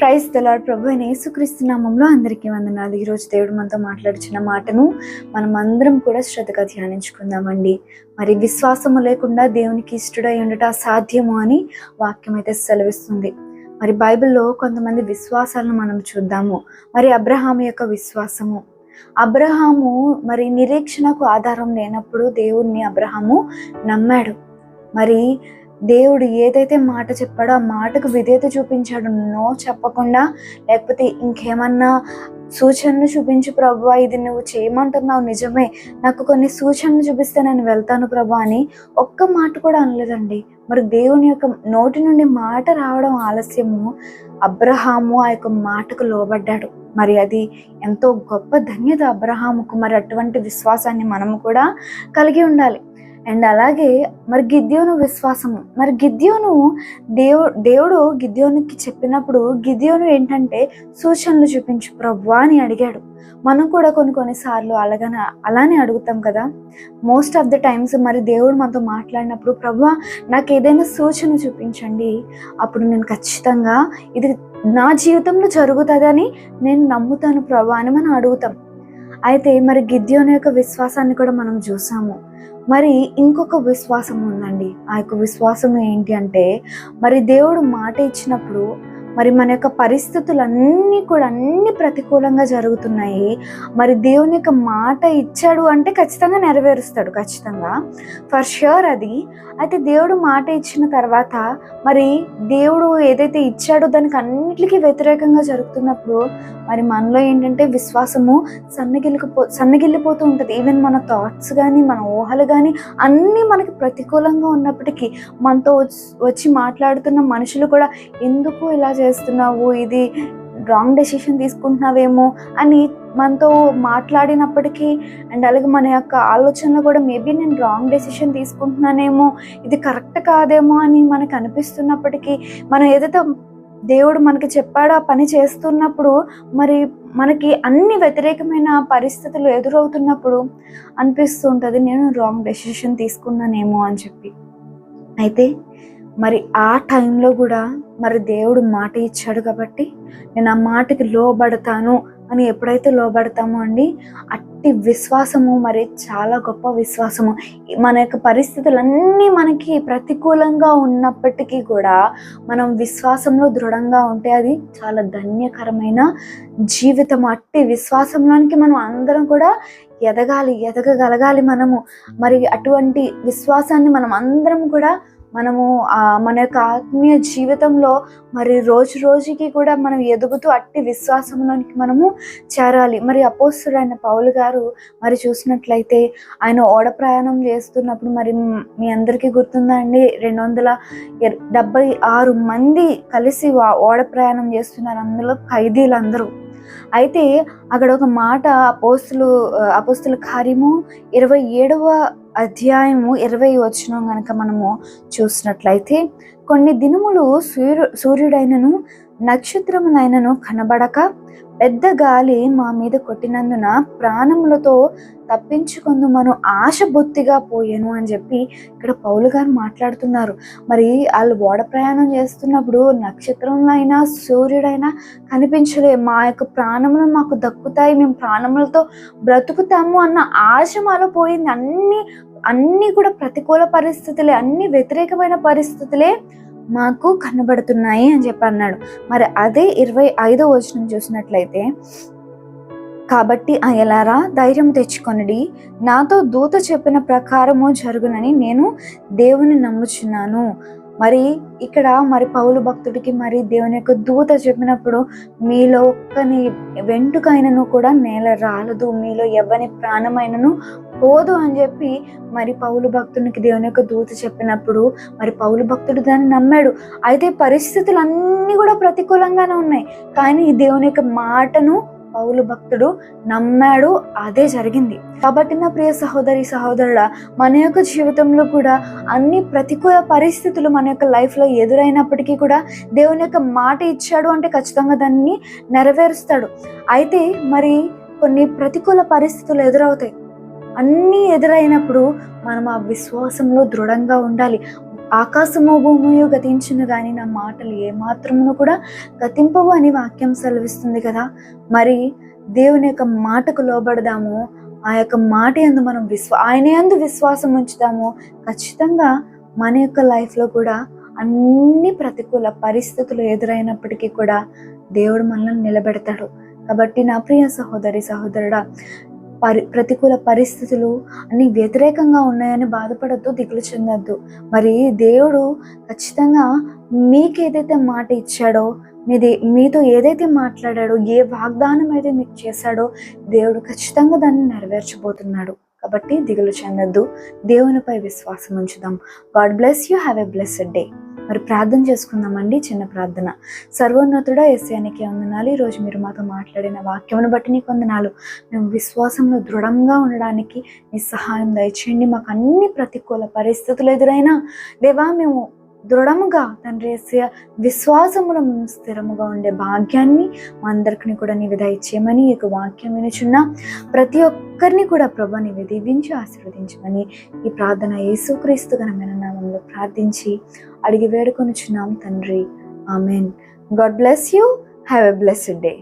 Praise తెలాడు ప్రభు అయిన యేసుక్రీస్తు నామంలో అందరికీ వందనాలు. ఈరోజు దేవుడు మనతో మాట్లాడుచున్న మాటను మనం అందరం కూడా శ్రద్ధగా ధ్యానించుకుందామండి. మరి విశ్వాసము లేకుండా దేవునికి ఇష్టడై ఉండట అసాధ్యము అని వాక్యం అయితే సెలవిస్తుంది. మరి బైబిల్లో కొంతమంది విశ్వాసాలను మనం చూద్దాము. మరి అబ్రహాము యొక్క విశ్వాసము. అబ్రహాము మరి నిరీక్షణకు ఆధారం లేనప్పుడు దేవుణ్ణి అబ్రహాము నమ్మాడు. మరి దేవుడు ఏదైతే మాట చెప్పాడో ఆ మాటకు విధేయత చూపించాడు నో చెప్పకుండా లేకపోతే ఇంకేమన్నా సూచనలు చూపించు ప్రభు ఇది నువ్వు చేయమంటున్నావు నిజమే. నాకు కొన్ని సూచనలు చూపిస్తే నేను వెళ్తాను ప్రభు అని ఒక్క మాట కూడా అనలేదండి. మరి దేవుని యొక్క నోటి నుండి మాట రావడం ఆలస్యము. అబ్రహాము ఆ యొక్క మాటకు లోబడ్డాడు. మరి అది ఎంతో గొప్ప ధన్యత అబ్రహాముకు. మరి అటువంటి విశ్వాసాన్ని మనము కూడా కలిగి ఉండాలి. అండ్ అలాగే మరి గిద్యోను విశ్వాసము. మరి గిద్యోను దేవు దేవుడు గిద్యోనికి చెప్పినప్పుడు గిద్యోను ఏంటంటే సూచనలు చూపించు ప్రభు అని అడిగాడు. మనం కూడా కొన్ని కొన్నిసార్లు అలాగనే అలానే అడుగుతాం కదా. మోస్ట్ ఆఫ్ ద టైమ్స్ మరి దేవుడు మనతో మాట్లాడినప్పుడు ప్రభు నాకు ఏదైనా సూచన చూపించండి. అప్పుడు నేను ఖచ్చితంగా ఇది నా జీవితంలో జరుగుతుందని నేను నమ్ముతాను ప్రభు అని మనం అడుగుతాం. అయితే మరి గిద్యోని యొక్క విశ్వాసాన్ని కూడా మనం చూసాము. మరి ఇంకొక విశ్వాసం ఉందండి. ఆ యొక్క విశ్వాసం ఏంటి అంటే మరి దేవుడు మాట ఇచ్చినప్పుడు మరి మన యొక్క పరిస్థితులన్నీ కూడా అన్ని ప్రతికూలంగా జరుగుతున్నాయి. మరి దేవుని యొక్క మాట ఇచ్చాడు అంటే ఖచ్చితంగా నెరవేరుస్తాడు ఖచ్చితంగా. ఫర్ ష్యూర్ అది. అయితే దేవుడు మాట ఇచ్చిన తర్వాత మరి దేవుడు ఏదైతే ఇచ్చాడో దానికి అన్నిటికీ వ్యతిరేకంగా జరుగుతున్నప్పుడు మరి మనలో ఏంటంటే విశ్వాసము సన్నగిల్లిపో సన్నగిల్లిపోతూ ఉంటుంది. ఈవెన్ మన థాట్స్ కానీ మన ఊహలు కానీ అన్నీ మనకి ప్రతికూలంగా ఉన్నప్పటికీ మనతో వచ్చి మాట్లాడుతున్న మనుషులు కూడా ఎందుకు ఇలా చేస్తున్నావు? ఇది రాంగ్ డెసిషన్ తీసుకుంటున్నావేమో అని మనతో మాట్లాడినప్పటికీ అండ్ అలాగే మన యొక్క ఆలోచనలు కూడా మేబీ నేను రాంగ్ డెసిషన్ తీసుకుంటున్నానేమో ఇది కరెక్ట్ కాదేమో అని మనకు అనిపిస్తున్నప్పటికీ మనం ఏదైతే దేవుడు మనకి చెప్పాడో ఆ పని చేస్తున్నప్పుడు మరి మనకి అన్ని వ్యతిరేకమైన పరిస్థితులు ఎదురవుతున్నప్పుడు అనిపిస్తూ ఉంటుంది నేను రాంగ్ డెసిషన్ తీసుకున్నానేమో అని చెప్పి. అయితే మరి ఆ టైంలో కూడా మరి దేవుడు మాట ఇచ్చాడు కాబట్టి నేను ఆ మాటకి లోబడతాను అని ఎప్పుడైతే లోబడతామో అండి అట్టి విశ్వాసము మరి చాలా గొప్ప విశ్వాసము. మన యొక్క పరిస్థితులన్నీ మనకి ప్రతికూలంగా ఉన్నప్పటికీ కూడా మనం విశ్వాసంలో దృఢంగా ఉంటే అది చాలా ధన్యకరమైన జీవితం. అట్టి విశ్వాసంలోనికి మనం అందరం కూడా ఎదగాలి ఎదగగలగాలి మనము. మరి అటువంటి విశ్వాసాన్ని మనం అందరం కూడా మనము మన యొక్క ఆత్మీయ జీవితంలో మరి రోజు రోజుకి కూడా మనం ఎదుగుతూ అట్టి విశ్వాసంలోనికి మనము చేరాలి. మరి అపోస్తుడైన పౌలు గారు మరి చూసినట్లయితే ఆయన ఓడ ప్రయాణం చేస్తున్నప్పుడు మరి మీ అందరికీ గుర్తుందా అండి? రెండు వందల డెబ్బై ఆరు మంది కలిసి ఓడ ప్రయాణం చేస్తున్నారు. అందులో ఖైదీలందరూ. అయితే అక్కడ ఒక మాట అపోస్తులు అపోస్తుల కార్యము ఇరవై ఏడవ అధ్యాయము ఇరవై వచ్చిన కనుక మనము చూసినట్లయితే కొన్ని దినములు సూర్యు సూర్యుడైనను నక్షత్రములైనను కనబడక పెద్ద గాలి మా మీద కొట్టినందున ప్రాణములతో తప్పించుకుందు మనం ఆశ బొత్తిగా పోయాను అని చెప్పి ఇక్కడ పౌలు గారు మాట్లాడుతున్నారు. మరి వాళ్ళు ఓడ ప్రయాణం చేస్తున్నప్పుడు నక్షత్రంలో అయినా సూర్యుడైనా కనిపించలే. మా యొక్క ప్రాణములు మాకు దక్కుతాయి. మేము ప్రాణములతో బ్రతుకుతాము అన్న ఆశ మాలో పోయింది. అన్ని అన్నీ కూడా ప్రతికూల పరిస్థితులే అన్ని వ్యతిరేకమైన పరిస్థితులే మాకు కనబడుతున్నాయి అని చెప్పి అన్నాడు. మరి అదే ఇరవై ఐదో వచనం చూసినట్లయితే కాబట్టి అయలారా ధైర్యం తెచ్చుకొనడి నాతో దూత చెప్పిన ప్రకారము జరుగునని నేను దేవుని నమ్ముచున్నాను. మరి ఇక్కడ మరి పౌలు భక్తుడికి మరి దేవుని యొక్క దూత చెప్పినప్పుడు మీలో ఒక్కని వెంటుకైనను కూడా నేల రాలదు మీలో ఎవరి ప్రాణమైనను పోదు అని చెప్పి మరి పౌలు భక్తునికి దేవుని యొక్క దూత చెప్పినప్పుడు మరి పౌలు భక్తుడు దాన్ని నమ్మాడు. అయితే పరిస్థితులు అన్నీ కూడా ప్రతికూలంగానే ఉన్నాయి. కానీ దేవుని యొక్క మాటను పౌలు భక్తుడు నమ్మాడు అదే జరిగింది. కాబట్టి నా ప్రియ సహోదరి సహోదరుల మన యొక్క జీవితంలో కూడా అన్ని ప్రతికూల పరిస్థితులు మన యొక్క లైఫ్లో ఎదురైనప్పటికీ కూడా దేవుని యొక్క మాట ఇచ్చాడు అంటే ఖచ్చితంగా దాన్ని నెరవేరుస్తాడు. అయితే మరి కొన్ని ప్రతికూల పరిస్థితులు ఎదురవుతాయి. అన్నీ ఎదురైనప్పుడు మనం ఆ విశ్వాసంలో దృఢంగా ఉండాలి. ఆకాశము భూమియు గతించిన కానీ నా మాటలు ఏ మాత్రమును కూడా గతింపవు అని వాక్యం సెలవిస్తుంది కదా. మరి దేవుని యొక్క మాటకు లోబడదాము ఆ యొక్క మాట యందు మనం విశ్వా ఆయన యందు విశ్వాసం ఉంచుతాము ఖచ్చితంగా మన యొక్క లైఫ్లో కూడా అన్ని ప్రతికూల పరిస్థితులు ఎదురైనప్పటికీ కూడా దేవుడు మనల్ని నిలబెడతాడు. కాబట్టి నా ప్రియ సహోదరి సహోదరుడా పరి ప్రతికూల పరిస్థితులు అన్ని వ్యతిరేకంగా ఉన్నాయని బాధపడద్దు దిగులు చెందొద్దు. మరి దేవుడు ఖచ్చితంగా మీకు ఏదైతే మాట ఇచ్చాడో మీది మీతో ఏదైతే మాట్లాడాడో ఏ వాగ్దానం అయితే మీకు చేశాడో దేవుడు ఖచ్చితంగా దాన్ని నెరవేర్చబోతున్నాడు. కాబట్టి దిగులు చెందొద్దు. దేవునిపై విశ్వాసం ఉంచుదాం. God bless you. Have a blessed day. మరి ప్రార్థన చేసుకుందామండి చిన్న ప్రార్థన. సర్వోన్నతుడ ఎస్యానికి వందనాలు. ఈరోజు మీరు మాతో మాట్లాడిన వాక్యమును బట్టి నీకు వందనాలు. మేము విశ్వాసంలో దృఢంగా ఉండడానికి మీ సహాయం దయచేయండి. మాకు అన్ని ప్రతికూల పరిస్థితులు ఎదురైనా దేవా మేము దృఢముగా తండ్రి ఎస్య విశ్వాసములో మేము స్థిరముగా ఉండే భాగ్యాన్ని మా అందరికీ కూడా నీవు దయచేయమని ఈ యొక్క వాక్యం వినుచున్న. ప్రతి ఒక్కరిని కూడా ప్రభా నీవు దీవించి ఆశీర్వదించమని ఈ ప్రార్థన యేసుక్రీస్తు ఘనమైన నామంలో ప్రార్థించి అడిగి వేడుకొనుచున్నాం తండ్రి. Amen. God bless you. Have a blessed day.